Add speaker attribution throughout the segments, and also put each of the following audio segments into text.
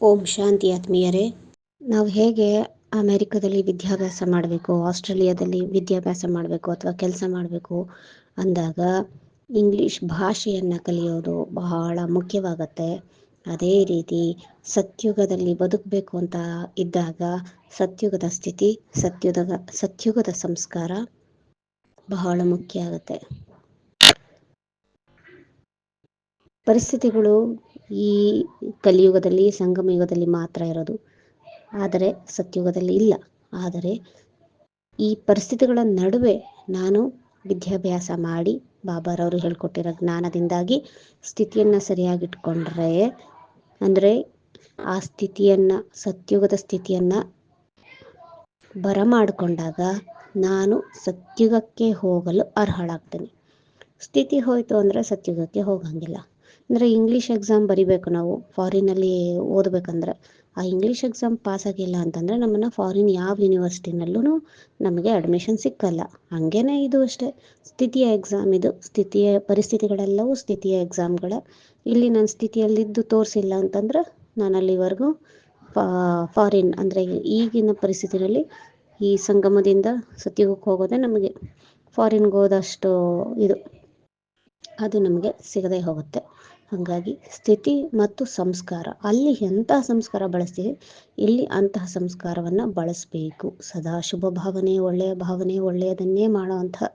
Speaker 1: ಓಂ ಶಾಂತಿ ಆತ್ಮೀಯರೇ, ನಾವು ಹೇಗೆ ಅಮೆರಿಕದಲ್ಲಿ ವಿದ್ಯಾಭ್ಯಾಸ ಮಾಡಬೇಕು, ಆಸ್ಟ್ರೇಲಿಯಾದಲ್ಲಿ ವಿದ್ಯಾಭ್ಯಾಸ ಮಾಡಬೇಕು ಅಥವಾ ಕೆಲಸ ಮಾಡಬೇಕು ಅಂದಾಗ ಇಂಗ್ಲಿಷ್ ಭಾಷೆಯನ್ನು ಕಲಿಯೋದು ಬಹಳ ಮುಖ್ಯವಾಗತ್ತೆ. ಅದೇ ರೀತಿ ಸತ್ಯುಗದಲ್ಲಿ ಬದುಕಬೇಕು ಅಂತ ಇದ್ದಾಗ ಸತ್ಯುಗದ ಸ್ಥಿತಿ, ಸತ್ಯುಗದ ಸತ್ಯುಗದ ಸಂಸ್ಕಾರ ಬಹಳ ಮುಖ್ಯ ಆಗುತ್ತೆ. ಪರಿಸ್ಥಿತಿಗಳು ಈ ಕಲಿಯುಗದಲ್ಲಿ ಸಂಗಮ ಯುಗದಲ್ಲಿ ಮಾತ್ರ ಇರೋದು. ಆದರೆ ಸತ್ಯುಗದಲ್ಲಿ ಇಲ್ಲ. ಆದರೆ ಈ ಪರಿಸ್ಥಿತಿಗಳ ನಡುವೆ ನಾನು ವಿದ್ಯಾಭ್ಯಾಸ ಮಾಡಿ ಬಾಬಾರವರು ಹೇಳ್ಕೊಟ್ಟಿರೋ ಜ್ಞಾನದಿಂದಾಗಿ ಸ್ಥಿತಿಯನ್ನು ಸರಿಯಾಗಿಟ್ಕೊಂಡ್ರೆ, ಅಂದರೆ ಆ ಸ್ಥಿತಿಯನ್ನು, ಸತ್ಯುಗದ ಸ್ಥಿತಿಯನ್ನು ಬರಮಾಡಿಕೊಂಡಾಗ ನಾನು ಸತ್ಯುಗಕ್ಕೆ ಹೋಗಲು ಅರ್ಹಳಾಗ್ತೇನೆ. ಸ್ಥಿತಿ ಹೋಯಿತು ಅಂದರೆ ಸತ್ಯುಗಕ್ಕೆ ಹೋಗಂಗಿಲ್ಲ. ಅಂದರೆ ಇಂಗ್ಲೀಷ್ ಎಕ್ಸಾಮ್ ಬರಿಬೇಕು ನಾವು ಫಾರಿನಲ್ಲಿ ಓದಬೇಕಂದ್ರೆ. ಆ ಇಂಗ್ಲೀಷ್ ಎಕ್ಸಾಮ್ ಪಾಸ್ ಆಗಿಲ್ಲ ಅಂತಂದರೆ ನಮ್ಮನ್ನು ಫಾರಿನ್ ಯಾವ ಯೂನಿವರ್ಸಿಟಿನಲ್ಲೂ ನಮಗೆ ಅಡ್ಮಿಷನ್ ಸಿಕ್ಕಲ್ಲ. ಹಾಗೇನೆ ಇದು ಅಷ್ಟೇ. ಸ್ಥಿತಿಯ ಎಕ್ಸಾಮ್ ಇದು. ಸ್ಥಿತಿಯ ಪರಿಸ್ಥಿತಿಗಳೆಲ್ಲವೂ ಸ್ಥಿತಿಯ ಎಕ್ಸಾಮ್ಗಳ ಇಲ್ಲಿ ನನ್ನ ಸ್ಥಿತಿಯಲ್ಲಿದ್ದು ತೋರಿಸಿಲ್ಲ ಅಂತಂದ್ರೆ ನಾನು ಅಲ್ಲಿವರೆಗೂ ಫಾರಿನ್ ಅಂದರೆ ಈಗಿನ ಪರಿಸ್ಥಿತಿಯಲ್ಲಿ ಈ ಸಂಗಮದಿಂದ ಸತ್ಯುಗಕ್ಕೆ ಹೋಗೋದೇ ನಮಗೆ ಫಾರಿನ್ಗೆ ಹೋದಷ್ಟು ಇದು. ಅದು ನಮಗೆ ಸಿಗದೇ ಹೋಗುತ್ತೆ. ಹಾಗಾಗಿ ಸ್ಥಿತಿ ಮತ್ತು ಸಂಸ್ಕಾರ. ಅಲ್ಲಿ ಎಂತಹ ಸಂಸ್ಕಾರ ಬಳಸ್ತೀವಿ? ಇಲ್ಲಿ ಅಂತಹ ಸಂಸ್ಕಾರವನ್ನು ಬಳಸಬೇಕು. ಸದಾ ಶುಭ ಭಾವನೆ, ಒಳ್ಳೆಯ ಭಾವನೆ, ಒಳ್ಳೆಯದನ್ನೇ ಮಾಡುವಂತಹ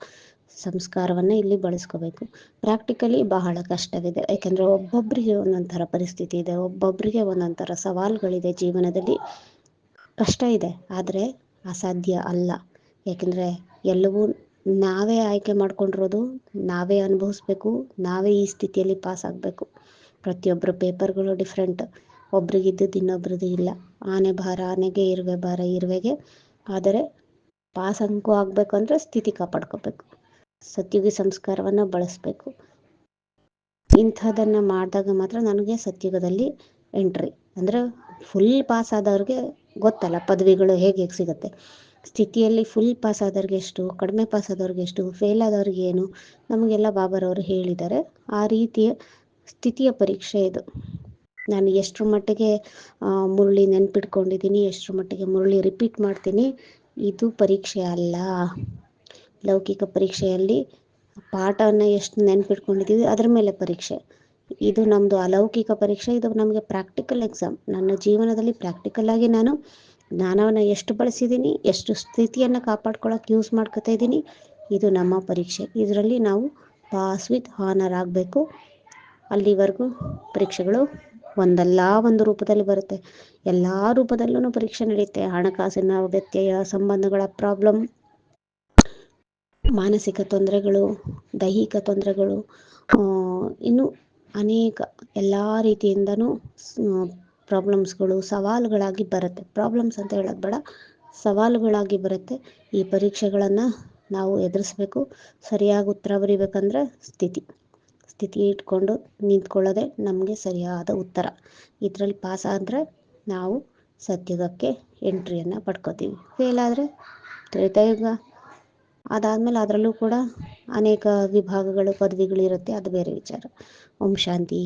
Speaker 1: ಸಂಸ್ಕಾರವನ್ನು ಇಲ್ಲಿ ಬಳಸ್ಕೋಬೇಕು. ಪ್ರಾಕ್ಟಿಕಲಿ ಬಹಳ ಕಷ್ಟವಿದೆ. ಯಾಕೆಂದರೆ ಒಬ್ಬೊಬ್ಬರಿಗೆ ಒಂದೊಂಥರ ಥರ ಪರಿಸ್ಥಿತಿ ಇದೆ ಒಬ್ಬೊಬ್ಬರಿಗೆ ಒಂದೊಂಥರ ಥರ ಸವಾಲುಗಳಿದೆ ಜೀವನದಲ್ಲಿ. ಕಷ್ಟ ಇದೆ, ಆದರೆ ಅಸಾಧ್ಯ ಅಲ್ಲ. ಯಾಕೆಂದರೆ ಎಲ್ಲವೂ ನಾವೇ ಆಯ್ಕೆ ಮಾಡ್ಕೊಂಡಿರೋದು, ನಾವೇ ಅನುಭವಿಸ್ಬೇಕು, ನಾವೇ ಈ ಸ್ಥಿತಿಯಲ್ಲಿ ಪಾಸ್ ಆಗಬೇಕು. ಪ್ರತಿಯೊಬ್ಬರ ಪೇಪರ್ಗಳು ಡಿಫ್ರೆಂಟ್, ಒಬ್ರಿಗಿದ್ದದ್ದು ಇನ್ನೊಬ್ರದ್ದು ಇಲ್ಲ. ಆನೆ ಭಾರ, ಆನೆಗೆ ಇರುವೆ ಭಾರ, ಇರುವೆಗೆ. ಆದರೆ ಪಾಸ್ ಅಂಕು ಆಗಬೇಕು ಅಂದ್ರೆ ಸ್ಥಿತಿ ಕಾಪಾಡ್ಕೋಬೇಕು. ಸತ್ಯುಗಿ ಸಂಸ್ಕಾರವನ್ನು ಬಳಸಬೇಕು. ಇಂಥದನ್ನು ಮಾಡಿದಾಗ ಮಾತ್ರ ನನಗೆ ಸತ್ಯುಗದಲ್ಲಿ ಎಂಟ್ರಿ. ಅಂದರೆ ಫುಲ್ ಪಾಸ್ ಆದವ್ರಿಗೆ ಗೊತ್ತಲ್ಲ ಪದವಿಗಳು ಹೇಗೆ ಹೇಗೆ ಸಿಗುತ್ತೆ. ಸ್ಥಿತಿಯಲ್ಲಿ ಫುಲ್ ಪಾಸ್ ಆದವ್ರಿಗೆ ಎಷ್ಟು, ಕಡಿಮೆ ಪಾಸ್ ಆದವ್ರಿಗೆ ಎಷ್ಟು ಫೇಲ್ ಆದವ್ರಿಗೆ ಏನು, ನಮಗೆಲ್ಲ ಬಾಬರವರು ಹೇಳಿದ್ದಾರೆ. ಆ ರೀತಿಯ ಸ್ಥಿತಿಯ ಪರೀಕ್ಷೆ ಇದು. ನಾನು ಎಷ್ಟರ ಮಟ್ಟಿಗೆ ಮುರುಳಿ ನೆನ್ಪಿಟ್ಕೊಂಡಿದ್ದೀನಿ, ಎಷ್ಟರ ಮಟ್ಟಿಗೆ ಮುರುಳಿ ರಿಪೀಟ್ ಮಾಡ್ತೀನಿ, ಇದು ಪರೀಕ್ಷೆ ಅಲ್ಲ. ಲೌಕಿಕ ಪರೀಕ್ಷೆಯಲ್ಲಿ ಪಾಠವನ್ನು ಎಷ್ಟು ನೆನ್ಪಿಟ್ಕೊಂಡಿದ್ದೀವಿ, ಅದರ ಮೇಲೆ ಪರೀಕ್ಷೆ. ಇದು ನಮ್ಮದು ಅಲೌಕಿಕ ಪರೀಕ್ಷೆ, ಇದು ನಮಗೆ ಪ್ರಾಕ್ಟಿಕಲ್ ಎಕ್ಸಾಮ್ ನನ್ನ ಜೀವನದಲ್ಲಿ ಪ್ರಾಕ್ಟಿಕಲ್ ಆಗಿ ನಾನು ಜ್ಞಾನವನ್ನು ಎಷ್ಟು ಬಳಸಿದ್ದೀನಿ ಎಷ್ಟು ಸ್ಥಿತಿಯನ್ನು ಕಾಪಾಡ್ಕೊಳ್ಳೋಕೆ ಯೂಸ್ ಮಾಡ್ಕೊತಾ ಇದ್ದೀನಿ ಇದು ನಮ್ಮ ಪರೀಕ್ಷೆ. ಇದರಲ್ಲಿ ನಾವು ಪಾಸ್ ವಿತ್ ಹಾನರ್ ಆಗಬೇಕು. ಅಲ್ಲಿವರೆಗೂ ಪರೀಕ್ಷೆಗಳು ಒಂದಲ್ಲ ಒಂದು ರೂಪದಲ್ಲಿ ಬರುತ್ತೆ. ಎಲ್ಲ ರೂಪದಲ್ಲೂ ಪರೀಕ್ಷೆ ನಡೆಯುತ್ತೆ ಹಣಕಾಸಿನ ವ್ಯತ್ಯಯ, ಸಂಬಂಧಗಳ ಪ್ರಾಬ್ಲಮ್ ಮಾನಸಿಕ ತೊಂದರೆಗಳು, ದೈಹಿಕ ತೊಂದರೆಗಳು ಇನ್ನು ಅನೇಕ ಎಲ್ಲ ರೀತಿಯಿಂದನೂ ಪ್ರಾಬ್ಲಮ್ಸ್ಗಳು ಸವಾಲುಗಳಾಗಿ ಬರುತ್ತೆ. ಪ್ರಾಬ್ಲಮ್ಸ್ ಅಂತ ಹೇಳೋದು ಬೇಡ. ಸವಾಲುಗಳಾಗಿ ಬರುತ್ತೆ. ಈ ಪರೀಕ್ಷೆಗಳನ್ನು ನಾವು ಎದುರಿಸ್ಬೇಕು. ಸರಿಯಾಗಿ ಉತ್ತರ ಬರಿಬೇಕಂದ್ರೆ ಸ್ಥಿತಿ. ಸ್ಥಿತಿ ಇಟ್ಕೊಂಡು ನಿಂತ್ಕೊಳ್ಳೋದೆ ನಮಗೆ ಸರಿಯಾದ ಉತ್ತರ. ಇದರಲ್ಲಿ ಪಾಸ್ ಆದರೆ ನಾವು ಸತ್ಯುಗಕ್ಕೆ ಎಂಟ್ರಿಯನ್ನು ಪಡ್ಕೋತೀವಿ. ಫೇಲ್ ಆದರೆ ತ್ರೇತಾಯುಗ ಅದಾದಮೇಲೆ ಅದರಲ್ಲೂ ಕೂಡ ಅನೇಕ ವಿಭಾಗಗಳು, ಪದವಿಗಳಿರುತ್ತೆ. ಅದು ಬೇರೆ ವಿಚಾರ. ಓಂ ಶಾಂತಿ.